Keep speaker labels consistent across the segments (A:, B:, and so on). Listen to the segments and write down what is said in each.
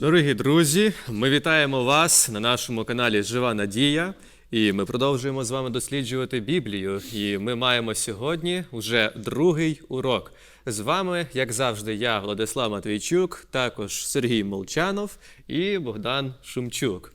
A: Дорогі друзі, ми вітаємо вас на нашому каналі Жива Надія. І ми продовжуємо з вами досліджувати Біблію. І ми маємо сьогодні вже другий урок. З вами, як завжди, я, Владислав Матвійчук, також Сергій Молчанов і Богдан Шумчук.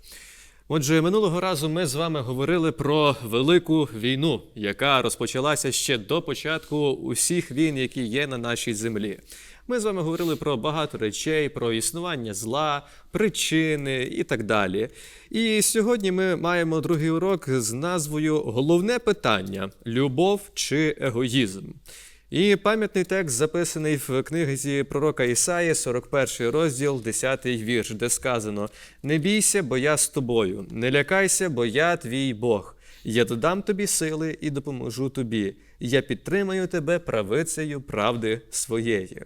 A: Отже, минулого разу ми з вами говорили про велику війну, яка розпочалася ще до початку усіх війн, які є на нашій землі. Ми з вами говорили про багато речей, про існування зла, причини і так далі. І сьогодні ми маємо другий урок з назвою Головне питання любов чи егоїзм. І пам'ятний текст записаний в книзі пророка Ісаї, 41 розділ, 10 вірш, де сказано: Не бійся, бо я з тобою, не лякайся, бо я твій Бог. Я додам тобі сили і допоможу тобі. Я підтримаю тебе правицею правди своєї.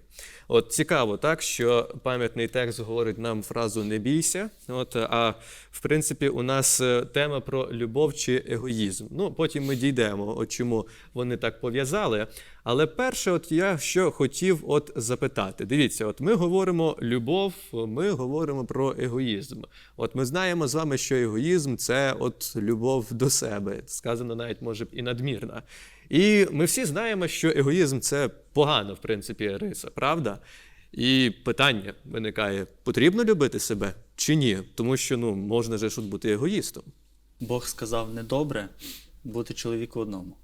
A: От цікаво, так що пам'ятний текст говорить нам фразу не бійся. От, а в принципі, у нас е, тема про любов чи егоїзм. Ну, потім ми дійдемо, от чому вони так пов'язали. Але перше, от я що хотів от запитати. Дивіться, от ми говоримо любов, ми говоримо про егоїзм. От ми знаємо з вами, що егоїзм це от любов до себе. Сказано навіть може б і надмірна. І ми всі знаємо, що егоїзм це погано, в принципі, риса, правда? І питання виникає: потрібно любити себе чи ні? Тому що ну можна же ж бути егоїстом.
B: Бог сказав недобре бути чоловіку одному.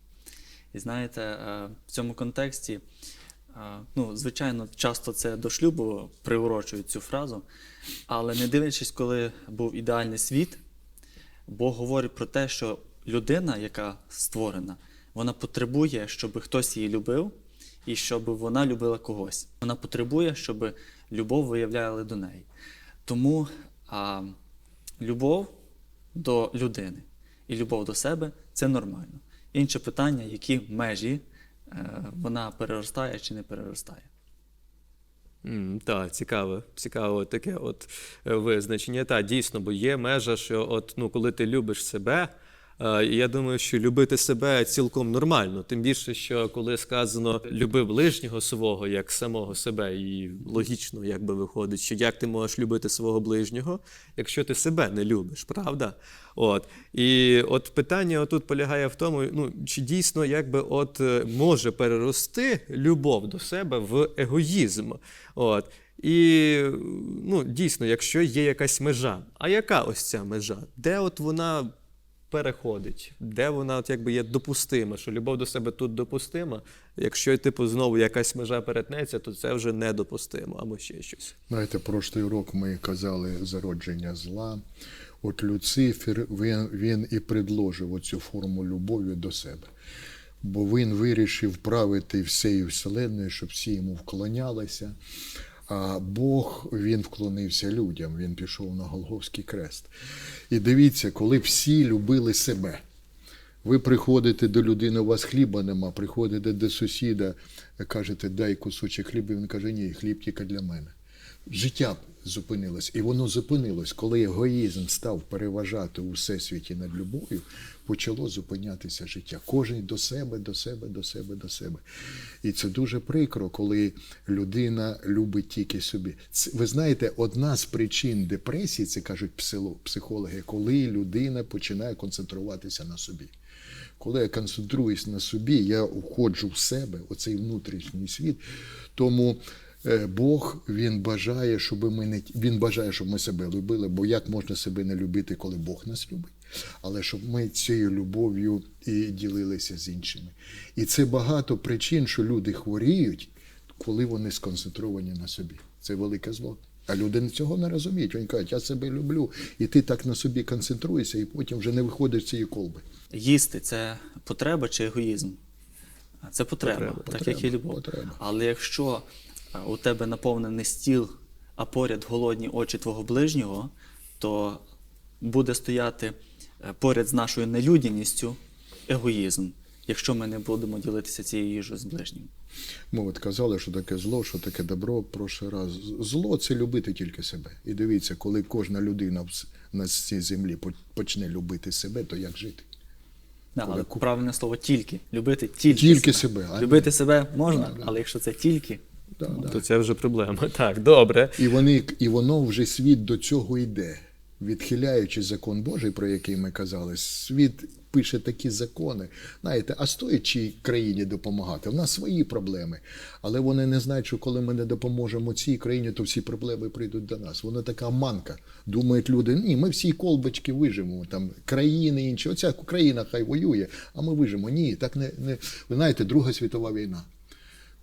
B: І знаєте, е, в цьому контексті, е, ну, звичайно, часто це до шлюбу приурочують цю фразу, але не дивлячись, коли був ідеальний світ, Бог говорить про те, що людина, яка створена, вона потребує, щоб хтось її любив і щоб вона любила когось. Вона потребує, щоб любов виявляли до неї. Тому а, любов до людини і любов до себе це нормально. Інше питання, які межі е, вона переростає чи не переростає.
A: Mm, так, цікаве, цікаве таке от е, визначення. Та дійсно, бо є межа, що от ну коли ти любиш себе. Е, Я думаю, що любити себе цілком нормально. Тим більше, що коли сказано люби ближнього свого як самого себе, і логічно якби виходить, що як ти можеш любити свого ближнього, якщо ти себе не любиш, правда? От і от питання отут полягає в тому, ну чи дійсно якби от е, може перерости любов до себе в егоїзм. От. І ну, дійсно, якщо є якась межа, а яка ось ця межа? Де от вона переходить? Де вона от якби є допустима? Що любов до себе тут допустима? Якщо типу знову якась межа перетнеться, то це вже недопустимо або ще щось.
C: Знаєте, прошлий урок ми казали зародження зла. От Люцифер він, він і предложив оцю форму любові до себе. Бо він вирішив правити всією вселенною, щоб всі йому вклонялися. А Бог він вклонився людям, він пішов на Голговський крест. І дивіться, коли всі любили себе. Ви приходите до людини, у вас хліба нема, приходите до сусіда, кажете, дай кусочок хліба, він каже, ні, хліб тільки для мене. Життя зупинилось, і воно зупинилось, коли егоїзм став переважати у всесвіті над любов'ю, почало зупинятися життя. Кожен до себе, до себе, до себе, до себе. І це дуже прикро, коли людина любить тільки собі. Ви знаєте, одна з причин депресії, це кажуть психологи, коли людина починає концентруватися на собі. Коли я концентруюсь на собі, я входжу в себе, оцей внутрішній світ. Тому Бог він бажає, щоб ми не він бажає, щоб ми себе любили. Бо як можна себе не любити, коли Бог нас любить? Але щоб ми цією любов'ю і ділилися з іншими. І це багато причин, що люди хворіють, коли вони сконцентровані на собі. Це велике зло. А люди цього не розуміють. Вони кажуть, я себе люблю, і ти так на собі концентруєшся, і потім вже не виходиш з цієї колби.
B: Їсти це потреба чи егоїзм? Це потреба,
A: Потреба,
B: так
C: потреба,
B: як і любов.
C: потреба.
B: Але якщо е, у тебе наповнений стіл, а поряд голодні очі твого ближнього, то буде стояти е, поряд з нашою нелюдяністю егоїзм, якщо ми не будемо ділитися цією їжею з ближнім.
C: Ми от казали, що таке зло, що таке добро в прошлий раз. Зло це любити тільки себе. І дивіться, коли кожна людина на цій землі почне любити себе, то як жити?
B: Да, але правильне слово тільки. Любити тільки,
C: Тільки себе, а
B: Любити себе можна, але якщо це тільки,
C: Да, да.
A: То це вже проблема. Так, добре.
C: І, вони, і воно вже світ до цього йде. Відхиляючи закон Божий, про який ми казали, світ пише такі закони. Знаєте, а стоїть країні допомагати? У нас свої проблеми. Але вони не знають, що коли ми не допоможемо цій країні, то всі проблеми прийдуть до нас. Вона така манка. Думають люди, ні, ми всі колбочки вижимо, там країни інші. Оця країна хай воює, а ми вижимо. Ні, так не, не. Ви знаєте, Друга світова війна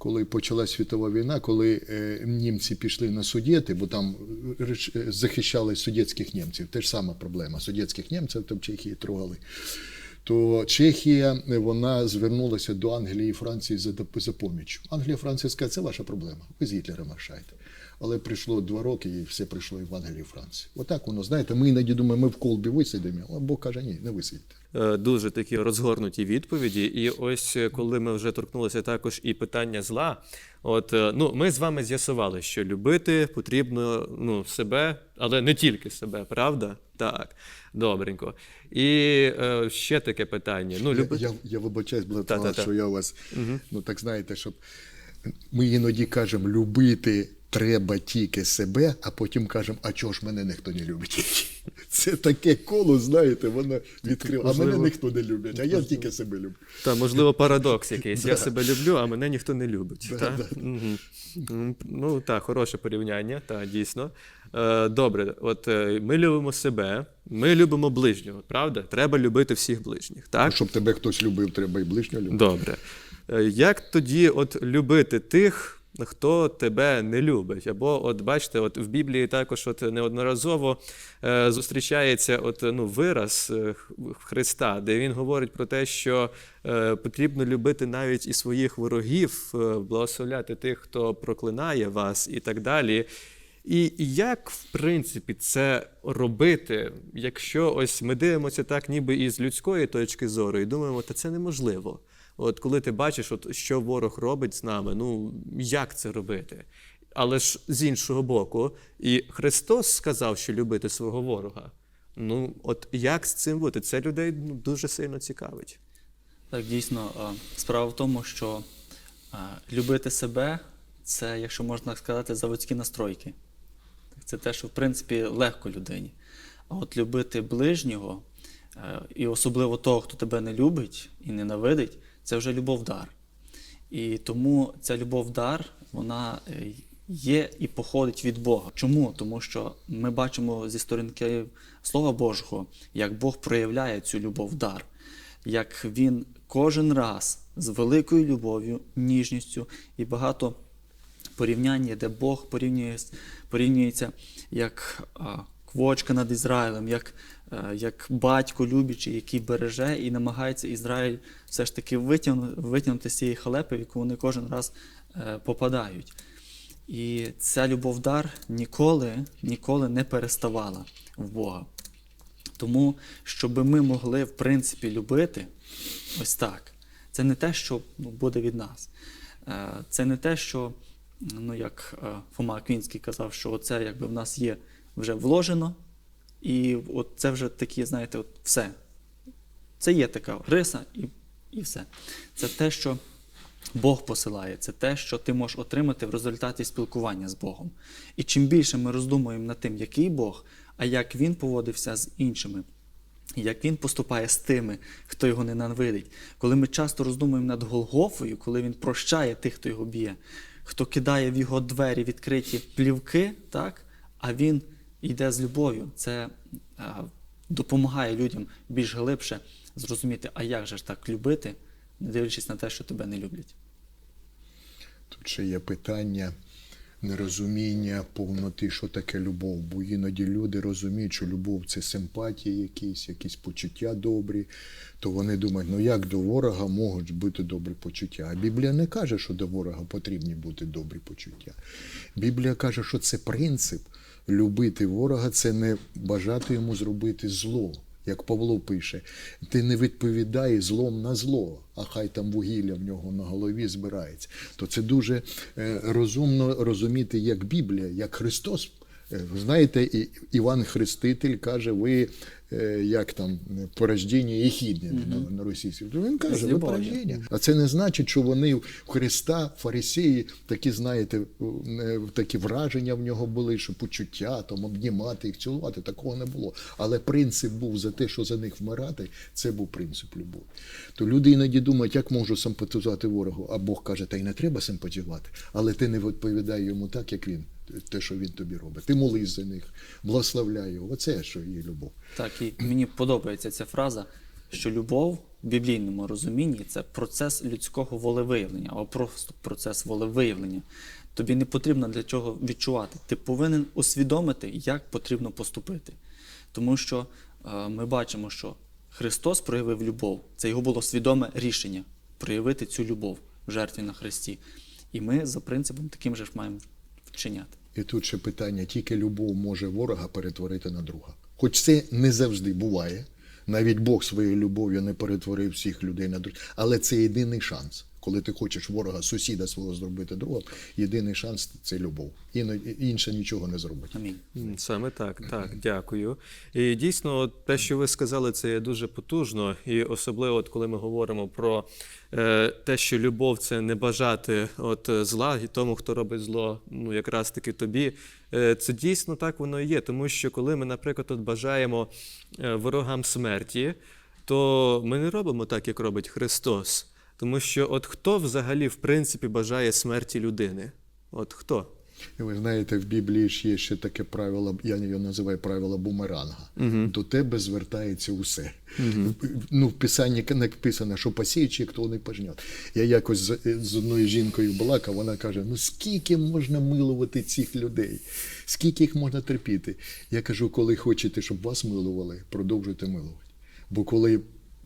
C: коли почалась світова війна, коли е, німці пішли на судети, бо там е, е, захищали судетських німців. Те ж сама проблема. Судетських німців там Чехії трогали. То Чехія вона звернулася до Англії і Франції за, за. Англія Франція сказала, це ваша проблема. Ви з Гітлером рішайте. Але прийшло два роки, і все прийшло і в Англії і Франції. Отак воно, знаєте, ми іноді думаємо, ми в колбі висидимо, а Бог каже, ні, не висидьте.
A: Е, Дуже такі розгорнуті відповіді. І ось е, коли ми вже торкнулися також і питання зла, от е, ну ми з вами з'ясували, що любити потрібно ну себе, але не тільки себе, правда? Так, добренько. І е, ще таке питання. Ну,
C: Я,
A: люби...
C: я, я вибачаюсь, брат, що я вас, ну так знаєте, щоб ми іноді кажемо, любити треба тільки себе, а потім кажемо, а чого ж мене ніхто не любить? Це таке коло, знаєте, воно відкрило. А мене ніхто не любить, а я тільки себе люблю.
A: Та, можливо, парадокс якийсь. Я себе люблю, а мене ніхто не любить. Та? Ну, так, хороше порівняння, та, дійсно. Е, Добре, от е, ми любимо себе, ми любимо ближнього, правда? Треба любити всіх ближніх, так?
C: Щоб тебе хтось любив, треба і ближнього любити.
A: Добре. Е, Як тоді от любити тих, хто тебе не любить? Або, от бачите, от в Біблії також от неодноразово е, зустрічається от, ну, вираз е, Христа, де він говорить про те, що е, потрібно любити навіть і своїх ворогів, е, благословляти тих, хто проклинає вас, і так далі. І як, в принципі, це робити, якщо ось ми дивимося так, ніби із людської точки зору, і думаємо, та це неможливо. От коли ти бачиш, от, що ворог робить з нами, ну як це робити? Але ж з іншого боку, і Христос сказав, що любити свого ворога. Ну, от як з цим бути? Це людей ну, дуже сильно цікавить.
B: Так, дійсно, справа в тому, що любити себе це, якщо можна сказати, заводські настройки. Це те, що в принципі легко людині. А от любити ближнього, е, і особливо того, хто тебе не любить і ненавидить, це вже любов дар. І тому ця любов дар, вона е, є і походить від Бога. Чому? Тому що ми бачимо зі сторінки Слова Божого, як Бог проявляє цю любов дар, як Він кожен раз з великою любов'ю, ніжністю і багато порівняння, де Бог порівнює, порівнюється як квочка над Ізраїлем, як, як батько любячий, який береже і намагається Ізраїль все ж таки витягнути, витягнути з цієї халепи, в яку вони кожен раз е, попадають. І ця любов дар ніколи, ніколи не переставала в Бога. Тому, щоб ми могли, в принципі, любити ось так, це не те, що ну, буде від нас. Е, Це не те, що, ну, як е, Фома Аквінський казав, що це якби в нас є вже вложено, і от це вже такі, знаєте, от все. Це є така риса і, і все. Це те, що Бог посилає, це те, що ти можеш отримати в результаті спілкування з Богом. І чим більше ми роздумуємо над тим, який Бог, а як він поводився з іншими, як він поступає з тими, хто його ненавидить. Коли ми часто роздумуємо над Голгофою, коли він прощає тих, хто його б'є, хто кидає в його двері відкриті плівки, так? а він йде з любов'ю. Це а, допомагає людям більш глибше зрозуміти, а як же ж так любити, не дивлячись на те, що тебе не люблять.
C: Тут ще є питання нерозуміння повноти, що таке любов. Бо іноді люди розуміють, що любов це симпатії якісь, якісь почуття добрі. То вони думають, ну як до ворога можуть бути добрі почуття. А Біблія не каже, що до ворога потрібні бути добрі почуття. Біблія каже, що це принцип. Любити ворога це не бажати йому зробити зло. Як Павло пише, ти не відповідай злом на зло, а хай там вугілля в нього на голові збирається. То це дуже е, розумно розуміти, як Біблія, як Христос Ви знаєте, і Іван Хреститель каже, ви е, як там порождення і хідні на, російській. Він каже, ви
B: любов'ю.
C: порождення. А це не значить, що вони в Христа, фарисеї, такі, знаєте, е, такі враження в нього були, що почуття, там, обнімати їх, цілувати, такого не було. Але принцип був за те, що за них вмирати, це був принцип любові. То люди іноді думають, як можу симпатизувати ворогу, а Бог каже, та й не треба симпатизувати, але ти не відповідає йому так, як він, те, що він тобі робить. Ти молись за них, благословляй його. Оце що є любов.
B: Так, і мені подобається ця фраза, що любов в біблійному розумінні це процес людського волевиявлення, або просто процес волевиявлення. Тобі не потрібно для чого відчувати. Ти повинен усвідомити, як потрібно поступити. Тому що е, ми бачимо, що Христос проявив любов. Це його було свідоме рішення проявити цю любов в жертві на Христі. І ми за принципом таким же ж маємо вчиняти.
C: І тут ще питання: тільки любов може ворога перетворити на друга. Хоч це не завжди буває. Навіть Бог своєю любов'ю не перетворив всіх людей на друзів. Але це єдиний шанс. Коли ти хочеш ворога, сусіда свого зробити другом, єдиний шанс це любов. Іно- Інше нічого не зробить.
B: Амінь.
A: Саме так, так, дякую. І дійсно, те, що ви сказали, це є дуже потужно. І особливо, от коли ми говоримо про е, те, що любов це не бажати от зла і тому, хто робить зло, ну якраз таки тобі. Е, це дійсно так воно і є. Тому що коли ми, наприклад, от бажаємо е, ворогам смерті, то ми не робимо так, як робить Христос. Тому що от хто взагалі в принципі бажає смерті людини? От хто?
C: І ви знаєте, в Біблії ж є ще таке правило, я його називаю правило бумеранга. До тебе звертається усе. Ну, в Писанні написано, що посіючи, хто не пожнет. Я якось з, з одною жінкою балакав, вона каже: ну скільки можна милувати цих людей, скільки їх можна терпіти? Я кажу, коли хочете, щоб вас милували, продовжуйте милувати. Бо коли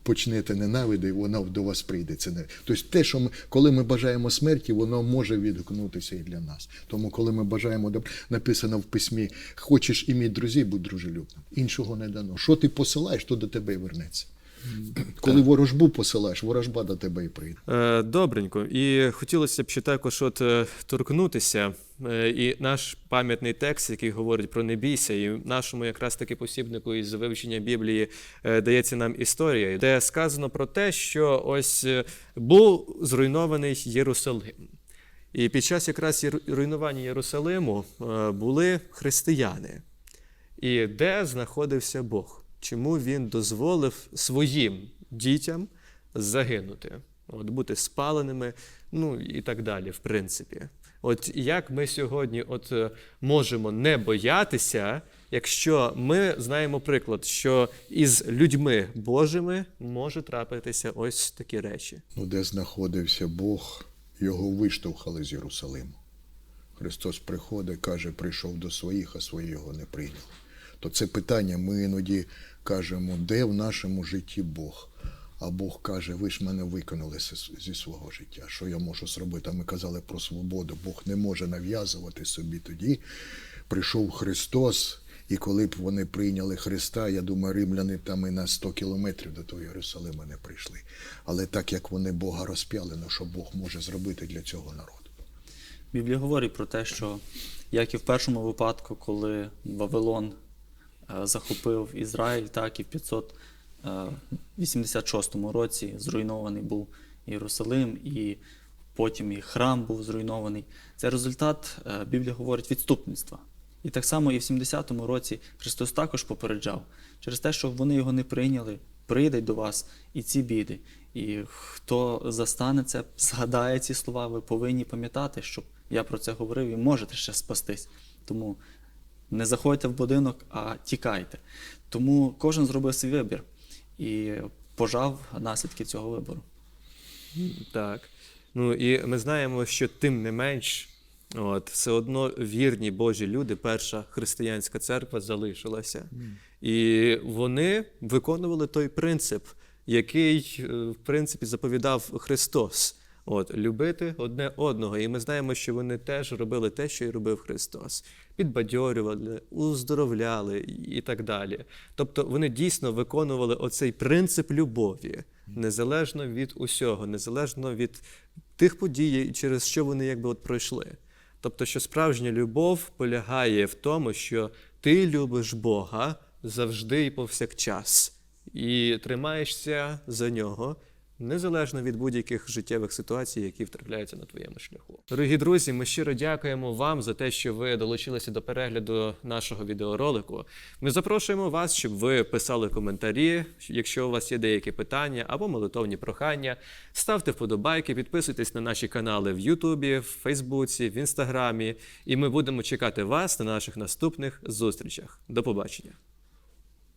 C: почнете ненавиди, воно до вас прийде. Це не тобто те, що ми, коли ми бажаємо смерті, воно може відгукнутися і для нас. Тому, коли ми бажаємо написано в письмі, хочеш іміть друзів, будь дружелюбним. Іншого не дано. Що ти посилаєш, то до тебе і вернеться. Коли ворожбу посилаєш, ворожба до тебе і прийде.
A: Е, Добренько. І хотілося б ще також от е, торкнутися. е, І наш пам'ятний текст, який говорить про не бійся, і нашому якраз таки посібнику із вивчення Біблії дається нам історія, де сказано про те, що ось був зруйнований Єрусалим. І під час якраз руйнування Єрусалиму були християни. І де знаходився Бог? Чому він дозволив своїм дітям загинути, от бути спаленими, ну і так далі, в принципі. От як ми сьогодні от, е, можемо не боятися, якщо ми знаємо приклад, що із людьми Божими може трапитися ось такі речі.
C: Ну, де знаходився Бог, його виштовхали з Єрусалиму. Христос приходить, каже, прийшов до своїх, а свої його не прийняли. То це питання ми іноді кажемо, де в нашому житті Бог? А Бог каже, ви ж мене виконали зі- свого життя. Що я можу зробити? А ми казали про свободу. Бог не може нав'язувати собі тоді. Прийшов Христос, і коли б вони прийняли Христа, я думаю, римляни там і на 100 кілометрів до того Єрусалима не прийшли. Але так як вони Бога розп'яли, ну що Бог може зробити для цього народу?
B: Біблія говорить про те, що як і в першому випадку, коли Вавилон захопив Ізраїль, так і в 586 році зруйнований був Єрусалим, і потім і храм був зруйнований. Це результат, е, Біблія говорить, відступництва. І так само і в 70-му році Христос також попереджав через те, що вони його не прийняли, прийдуть до вас і ці біди. І хто застане це, згадає ці слова, ви повинні пам'ятати, щоб я про це говорив і можете ще спастись. Тому не заходьте в будинок, а тікайте. Тому кожен зробив свій вибір і пожав наслідки цього вибору.
A: Так. Ну і ми знаємо, що тим не менш, от, все одно вірні Божі люди, перша християнська церква залишилася. І вони виконували той принцип, який, е, в принципі, заповідав Христос. От, любити одне одного. І ми знаємо, що вони теж робили те, що і робив Христос. Підбадьорювали, уздоровляли і так далі. Тобто вони дійсно виконували оцей принцип любові, незалежно від усього, незалежно від тих подій, через що вони якби от пройшли. Тобто, що справжня любов полягає в тому, що ти любиш Бога завжди і повсякчас, і тримаєшся за нього. Незалежно від будь-яких життєвих ситуацій, які втрапляються на твоєму шляху. Дорогі друзі, ми щиро дякуємо вам за те, що ви долучилися до перегляду нашого відеоролику. Ми запрошуємо вас, щоб ви писали коментарі, якщо у вас є деякі питання або молитовні прохання. Ставте вподобайки, підписуйтесь на наші канали в Ютубі, в Фейсбуці, в Інстаграмі. І ми будемо чекати вас на наших наступних зустрічах. До побачення.